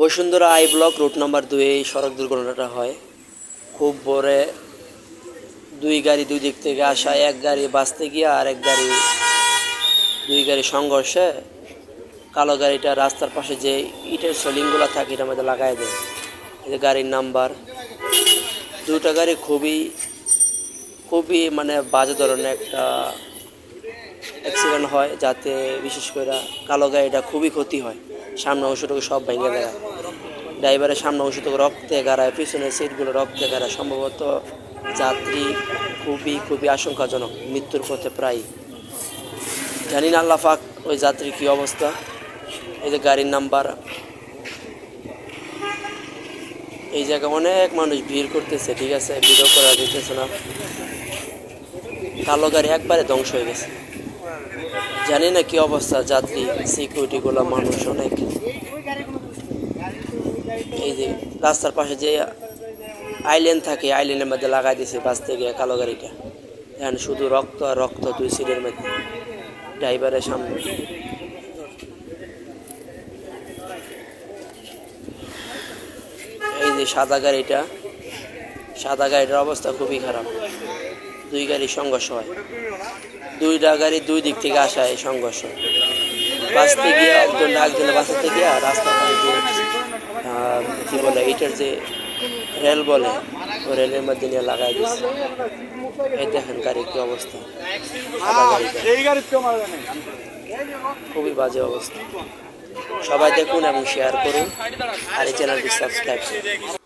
Bashundhara I block route number দুই এই সড়ক দুর্ঘটনাটা হয়। খুব ভোরে দুই গাড়ি দুই দিক থেকে আসা, এক গাড়ি বাঁচতে গিয়ে আর এক গাড়ি, দুই গাড়ি সংঘর্ষে কালো গাড়িটা রাস্তার পাশে যে ইটের সোলিংগুলো থাকে, এটার মধ্যে লাগাই দেয়। যে গাড়ির নাম্বার। দুটা গাড়ি খুবই খুবই মানে বাজে ধরনের একটা অ্যাক্সিডেন্ট হয়, যাতে বিশেষ করে কালো গাড়িটা খুবই ক্ষতি হয়। সামনে অংশটুকু সব ভেঙে দেয়। ড্রাইভারের সামনে অংশটুকু রক্তে গাড়ায়, পিছনের সিটগুলো রক্তে গাড়ায়। সম্ভবত যাত্রী খুবই খুবই আশঙ্কাজনক। মৃত্যুর পথে প্রায় জানি না আল্লাহ ওই যাত্রীর কী অবস্থা। এই যে গাড়ির নাম্বার। এই জায়গায় অনেক মানুষ ভিড় করতেছে, ঠিক আছে? ভিডিও করা যেতেছে না। কালো গাড়ি একবারে ধ্বংস হয়ে গেছে। জানি না কি অবস্থা যাত্রী সিকিউরিটিগুলো মানুষ অনেক। এই যে রাস্তার পাশে যে আইল্যান্ড থাকে আইল্যান্ডের মধ্যে লাগাই দিয়েছে বাস থেকে কালো গাড়িটা। এখন শুধু রক্ত আর রক্ত দুই সিটের মধ্যে। ড্রাইভারের সামনে। এই যে সাদা গাড়িটা, সাদা গাড়িটার অবস্থা খুবই খারাপ। দুই গাড়ি সংঘর্ষ হয়। দুইটা গাড়ি দুই দিক থেকে আসা এই সংঘর্ষ। বাঁচতে গিয়ে একজন একজনে বাঁচাতে গিয়ে রাস্তা পাশে যে কি বলে এইটার যে রেল বলে ওই রেলের মধ্যে নিয়ে লাগাই দিচ্ছে এই দেখেন গাড়ির কি অবস্থা। খুবই বাজে অবস্থা। সবাই দেখুন এবং শেয়ার করুন। আর এই চ্যানেলটি সাবস্ক্রাইব করুন।